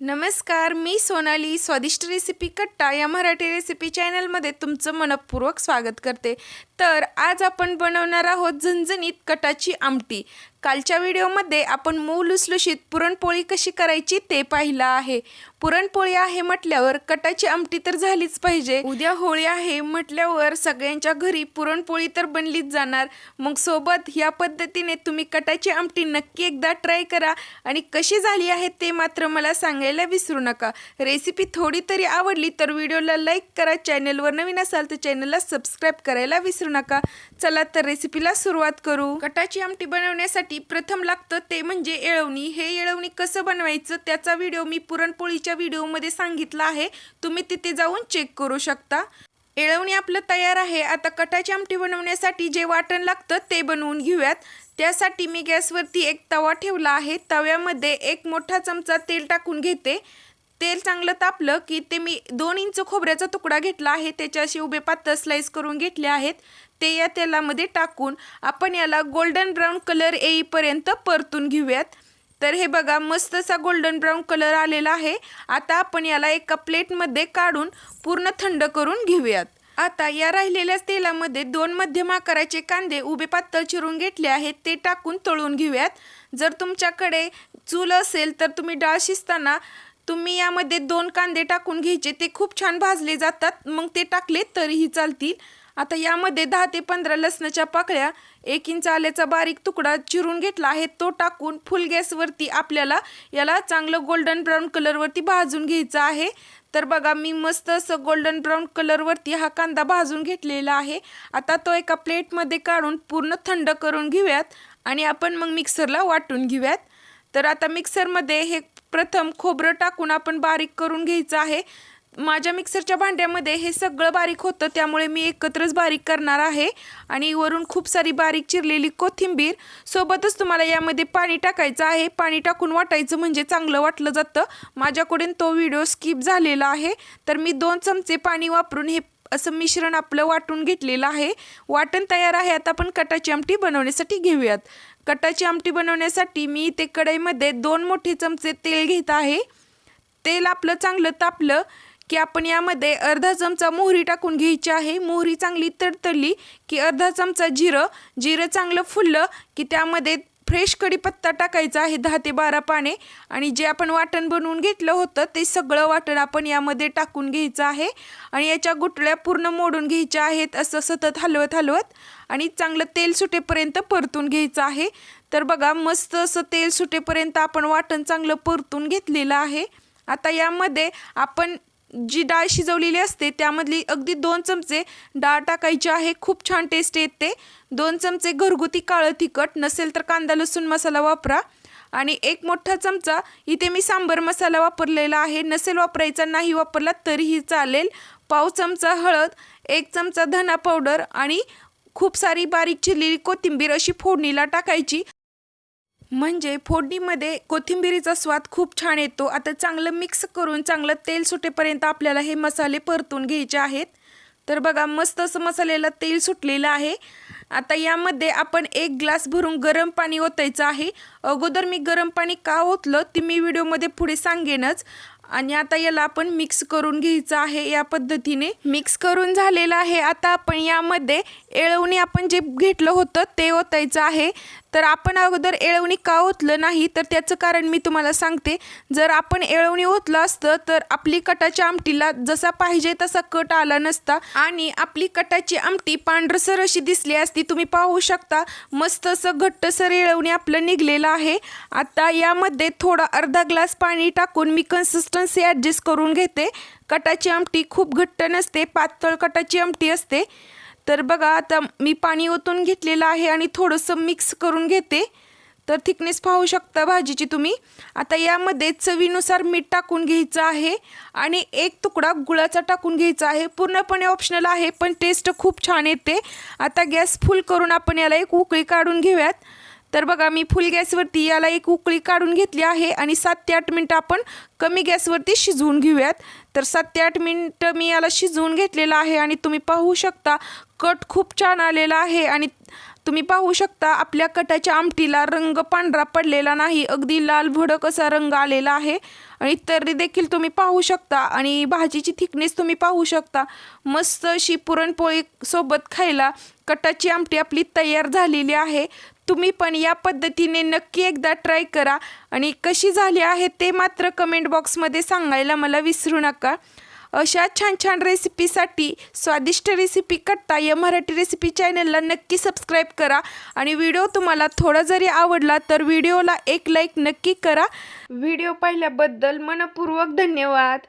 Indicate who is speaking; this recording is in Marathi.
Speaker 1: नमस्कार मी सोनाली. स्वादिष्ट रेसिपी कट्टा या मराठी रेसिपी चॅनलमध्ये तुमचं मनपूर्वक स्वागत करते. तर आज आपण बनवणार आहोत झणझणीत कटाची आमटी. कालच्या व्हिडिओमध्ये आपण मऊ लुसलुशीत पुरणपोळी कशी करायची ते पाहिलं आहे. पुरणपोळी आहे म्हटल्यावर कटाची आमटी तर झालीच पाहिजे. उद्या होळी आहे म्हटल्यावर सगळ्यांच्या घरी पुरणपोळी तर बनलीच जाणार. मग सोबत ह्या पद्धतीने तुम्ही कटाची आमटी नक्की एकदा ट्राय करा आणि कशी झाली आहे ते मात्र मला सांगायला विसरू नका. रेसिपी थोडी तरी आवडली तर व्हिडिओला लाईक करा चॅनलवर नवीन असाल तर चॅनलला सबस्क्राईब करायला विसरू नका. चला तर रेसिपीला सुरुवात करू. कटाची आमटी बनवण्यासाठी प्रथम लागतं ते म्हणजे येळवणी. हे येळवणी कसं बनवायचं त्याचा व्हिडिओ मी पुरणपोळीच्या व्हिडिओमध्ये सांगितला आहे. तुम्ही तिथे जाऊन चेक करू शकता. येळवणी आपलं तयार आहे. आता कटाची आमटी बनवण्यासाठी जे वाटण लागतं ते बनवून घेऊयात. त्यासाठी मी गॅसवरती एक तवा ठेवला आहे. तव्यामध्ये एक मोठा चमचा तेल टाकून घेते. तेल चांगलं तापलं की ते मी दोन इंच खोबऱ्याचा तुकडा घेतला आहे. त्याच्याशी उभे पातळ स्लाईस करून घेतले आहेत. ते या तेलामध्ये टाकून आपण याला गोल्डन ब्राऊन कलर येईपर्यंत परतून घेऊयात. तर हे बघा मस्त असा गोल्डन ब्राऊन कलर आलेला आहे. आता आपण याला एका प्लेटमध्ये काढून पूर्ण थंड करून घेऊयात. आता या राहिलेल्या तेलामध्ये दोन मध्यम आकाराचे कांदे उभे पातळ चिरून घेतले आहेत. ते टाकून तळून घेऊयात. जर तुमच्याकडे चूल असेल तर तुम्ही डाळ शिजताना तुम्ही यामध्ये दोन कांदे टाकून घ्यायचे ते खूप छान भाजले जातात. मग ते टाकले तरीही चालतील. आता यामध्ये दहा ते पंधरा लसणाच्या पाकळ्या एक इंच आल्याचा बारीक तुकडा चिरून घेतला आहे. तो टाकून फुल गॅसवरती आपल्याला याला चांगलं गोल्डन ब्राऊन कलरवरती भाजून घ्यायचं आहे. तर बघा मी मस्त असं गोल्डन ब्राऊन कलरवरती हा कांदा भाजून घेतलेला आहे. आता तो एका प्लेटमध्ये काढून पूर्ण थंड करून घेऊयात आणि आपण मग मिक्सरला वाटून घेऊयात. तर आता मिक्सरमध्ये हे प्रथम खोबरं टाकून आपण बारीक करून घ्यायचं आहे. माझ्या मिक्सरच्या भांड्यामध्ये हे सगळं बारीक होतं त्यामुळे मी एकत्रच बारीक करणार आहे. आणि वरून खूप सारी बारीक चिरलेली कोथिंबीर. सोबतच तुम्हाला यामध्ये पाणी टाकायचं आहे. पाणी टाकून वाटायचं म्हणजे चांगलं वाटलं जातं. माझ्याकडून तो व्हिडिओ स्किप झालेला आहे. तर मी दोन चमचे पाणी वापरून हे असं मिश्रण आपलं वाटून घेतलेलं आहे. वाटण तयार आहे. आता आपण कटाची आमटी बनवण्यासाठी घेऊयात. कटाची आमटी बनवण्यासाठी मी इथे कढईमध्ये दोन मोठे चमचे तेल घेत आहे. तेल आपलं चांगलं तापलं की आपण यामध्ये अर्धा चमचा मोहरी टाकून घ्यायची आहे. मोहरी चांगली तडतडली की अर्धा चमचा जिरं. जिरं चांगलं फुललं की त्यामध्ये फ्रेश कढीपत्ता टाकायचा आहे दहा ते बारा पाने. आणि जे आपण वाटण बनवून घेतलं होतं ते सगळं वाटण आपण यामध्ये टाकून घ्यायचं आहे. आणि याच्या गुटळ्या पूर्ण मोडून घ्यायच्या आहेत असं सतत हलवत हलवत. आणि चांगलं तेल सुटेपर्यंत परतून घ्यायचं आहे. तर बघा मस्त असं तेल सुटेपर्यंत आपण वाटण चांगलं परतून घेतलेलं आहे. आता यामध्ये आपण जी डाळ शिजवलेली असते त्यामधली अगदी दोन चमचे डाळ टाकायची आहे. खूप छान टेस्ट येते. दोन चमचे घरगुती काळं तिखट नसेल तर कांदा लसूण मसाला वापरा. आणि एक मोठा चमचा इथे मी सांबर मसाला वापरलेला आहे. नसेल वापरायचा नाही वापरला तरीही चालेल. पाव चमचा हळद एक चमचा धना पावडर आणि खूप सारी बारीक चिरलेली कोथिंबीर अशी फोडणीला टाकायची. म्हणजे फोडणीमध्ये कोथिंबिरीचा स्वाद खूप छान येतो. आता चांगलं मिक्स करून चांगलं तेल सुटेपर्यंत आपल्याला हे मसाले परतून घ्यायचे आहेत. तर बघा मस्त असं मसाल्याला तेल सुटलेलं आहे. आता यामध्ये आपण एक ग्लास भरून गरम पाणी ओतायचं आहे. अगोदर मी गरम पाणी का ओतलं ते मी व्हिडिओमध्ये पुढे सांगेनच. आणि आता याला आपण मिक्स करून घ्यायचं आहे या पद्धतीने. मिक्स करून झालेलं आहे. आता आपण यामध्ये येळवणी आपण जे घेतलं होतं ते ओतायचं आहे. तर आपण अगोदर येळवणी का ओतलं नाही? तर त्याचं कारण मी तुम्हाला सांगते. जर आपण येळवणी ओतलं असतं तर आपली कटाच्या आमटीला जसा पाहिजे तसा कट आला नसता. आणि आपली कटाची आमटी पांढरसर अशी दिसली असती तुम्ही पाहू शकता. मस्त असं घट्टसर येळवणी आपलं निघलेलं आहे. आता यामध्ये थोडा अर्धा ग्लास पाणी टाकून मी कन्सिस्टन्सी ॲडजस्ट करून घेते. कटाची आमटी खूप घट्ट नसते पातळ कटाची आमटी असते. तर बघा आता मी पाणी ओतून घेतलेलं आहे आणि थोडंसं मिक्स करून घेते. तर थिकनेस पाहू शकता भाजीची तुम्ही. आता यामध्ये चवीनुसार मीठ टाकून घ्यायचं आहे आणि एक तुकडा गुळाचा टाकून घ्यायचा आहे. पूर्णपणे ऑप्शनल आहे पण टेस्ट खूप छान येते. आता गॅस फुल करून आपण याला एक उकळी काढून घेऊयात. तर बघा मी फुल गॅसवरती याला एक उकळी काढून घेतली आहे आणि सात ते आठ मिनटं आपण कमी गॅसवरती शिजवून घेऊयात. तर सात ते आठ मिनटं मी याला शिजवून घेतलेलं आहे आणि तुम्ही पाहू शकता कट खूप छान आलेला आहे आणि तुम्ही पाहू शकता आपल्या कटाच्या आमटीला रंग पांढरा पडलेला नाही अगदी लाल भडक असा रंग आलेला आहे. आणि तर्री देखील तुम्ही पाहू शकता आणि भाजीची थिकनेस तुम्ही पाहू शकता. मस्त अशी पुरणपोळी सोबत खायला कटाची आमटी आपली तयार झालेली आहे. तुम्ही पण या पद्धतीने नक्की एकदा ट्राय करा. आणि कशी झाली आहे ते मात्र कमेंट बॉक्समध्ये सांगायला मला विसरू नका. अशा छान छान रेसिपीसाठी स्वादिष्ट रेसिपी करता या मराठी रेसिपी चॅनलला नक्की सबस्क्राईब करा. आणि व्हिडिओ तुम्हाला थोडा जरी आवडला तर व्हिडिओला एक लाईक नक्की करा. व्हिडिओ पाहिल्याबद्दल मनपूर्वक धन्यवाद.